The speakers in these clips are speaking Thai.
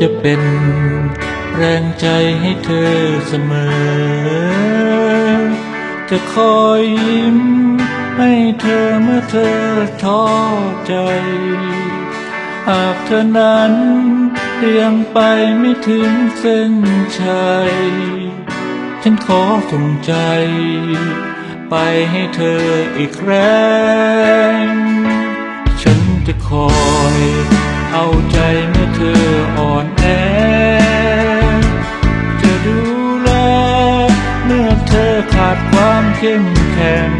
จะเป็นแรงใจให้เธอเสมอ จะคอยยิ้มให้เธอเมื่อเธอท้อใจ หากเธอนั้นยังไปไม่ถึงเส้นชัย ฉันขอส่งใจ ไปให้เธออีกแรง ฉันจะคอยเอาใจเมื่อเธอ เข้มแข็ง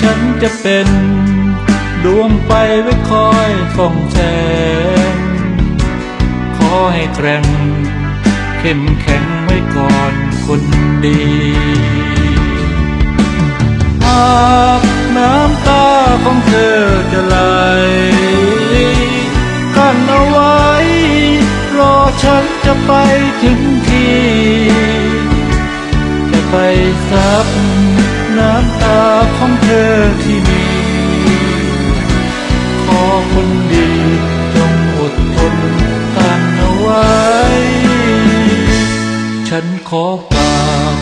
ฉันจะเป็นดวงไฟไว้คอยส่องแสง ขอให้แกร่งเข้มแข็งไว้ก่อนคนดี หากน้ำตาของเธอจะไหลกันเอาไว้ รอฉันจะไปถึง คนดีจงอดทนกันเอาไว้ ฉันขอฝาก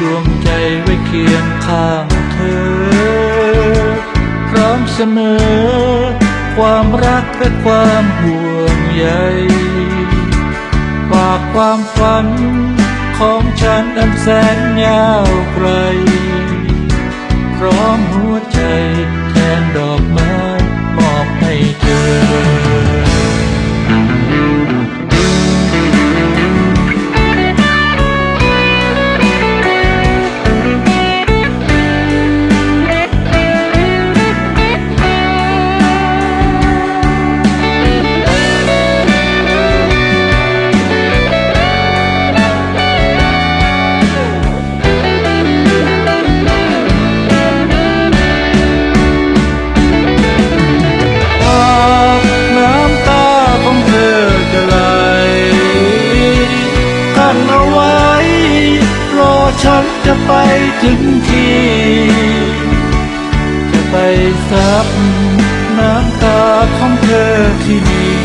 ดวงใจไว้เคียงข้างเธอ พร้อมเสมอ ความรักและความห่วงใยฝากความฝันของฉันอันแสนยาวไกลพร้อมหัวใจ จะไปถึงที่ จะไปซับน้ำตาของเธอที่นี่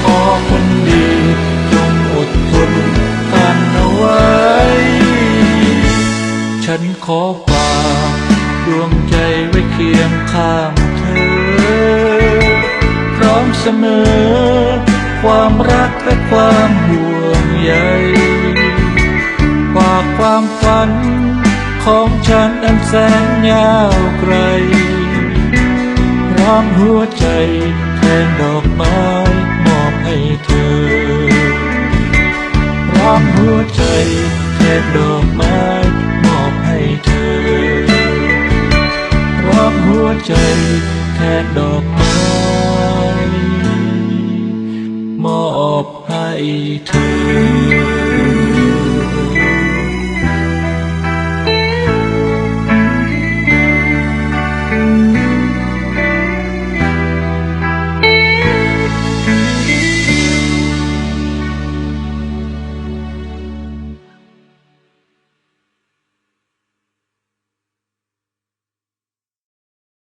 ขอคนดีจงอดทนกันเอาไว้ ฉันขอฝากดวงใจไว้เคียงข้างเธอ พร้อมเสมอ ของฉันอันแสนยาวไกลพร้อมหัวใจแทนดอกไม้มอบให้เธอพร้อมหัวใจแทนดอกไม้มอบให้เธอพร้อมหัวใจแทนดอกไม้มอบให้เธอ